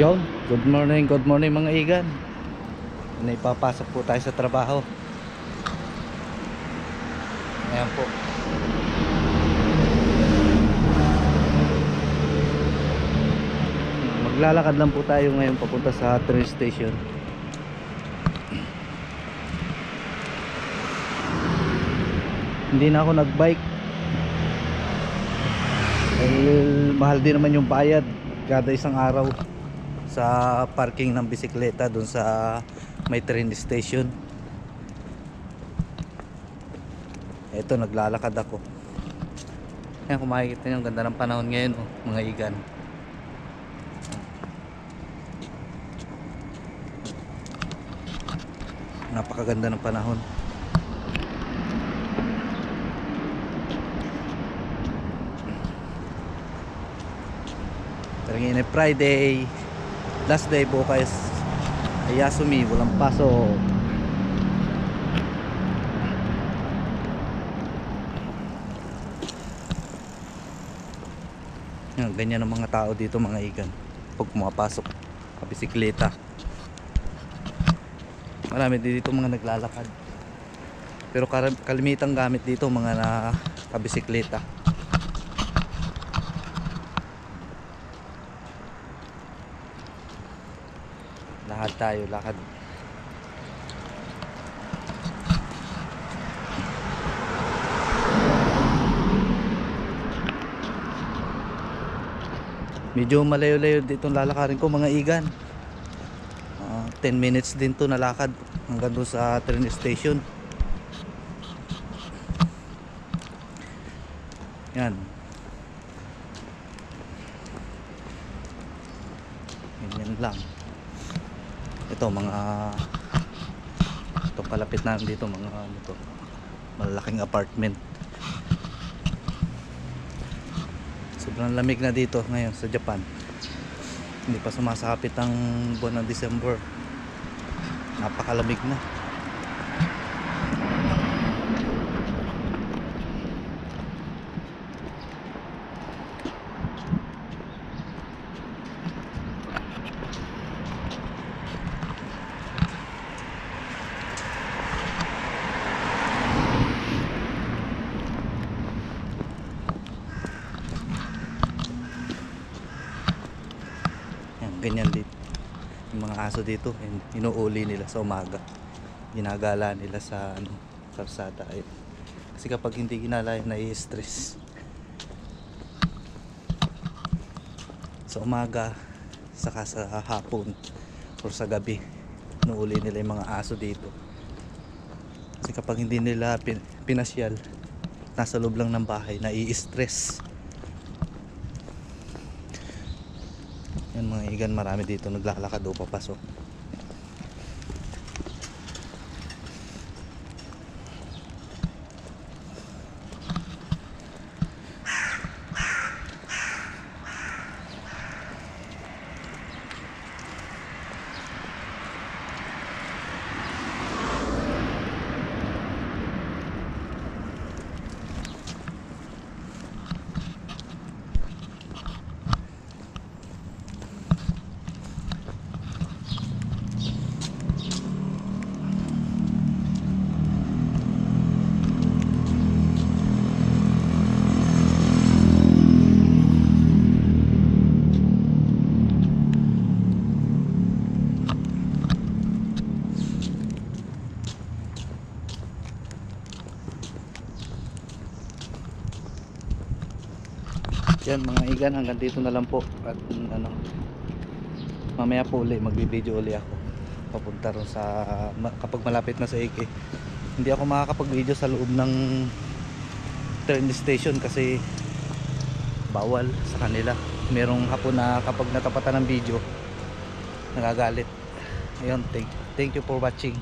Yon, good morning, good morning mga igan. Naipapasok po tayo sa trabaho. Ayan po. Maglalakad lang po tayo ngayon papunta sa train station. Hindi na ako nagbike. Dahil mahal din naman yung bayad kada isang araw sa parking ng bisikleta dun sa may train station. Ito naglalakad ako. Yan kung makikita nyo, ang ganda ng panahon ngayon oh, mga igan. Napakaganda ng panahon. Ngayon ay Friday. Last day bukas. Ay Yasumi, walang pasok. Yan, ganyan ang mga tao dito mga igan. Pag pumapasok sa bisikleta. Marami dito mga naglalakad. Pero kalimitang gamit dito mga na kabisikleta. Lahat tayo, lakad. Medyo malayo-layo dito lalakarin ko mga igan. Ah, 10 minutes din to nalakad hanggang doon sa train station. Yan. Ganyan lang. Ito mga ito palapit na dito mga ano to malalaking apartment. Sobrang lamig na dito ngayon sa Japan. Hindi pa sumasapit ang buwan ng December. Napakalamig na. Ganyan dito. Yung mga aso dito, in- inuuli nila sa umaga. Ginagala nila sa ano, karsada. Ayun. Kasi kapag hindi ginala, nai-stress. Sa umaga, saka sa hapon, or sa gabi, inuuli nila yung mga aso dito. Kasi kapag hindi nila pin- pinasyal, nasa loob lang ng bahay, nai-stress. Yan mga igan, marami dito naglalakad o papasok. Yan mga igan, hanggang dito na lang po. At mm, ano, mamaya po uli, magbibideo uli ako. Papunta ron sa, kapag malapit na sa AK. Hindi ako makakapag-video sa loob ng train station kasi bawal sa kanila. Merong hapon na kapag natapatan ng video, nagagalit. Ayun, thank, thank you for watching.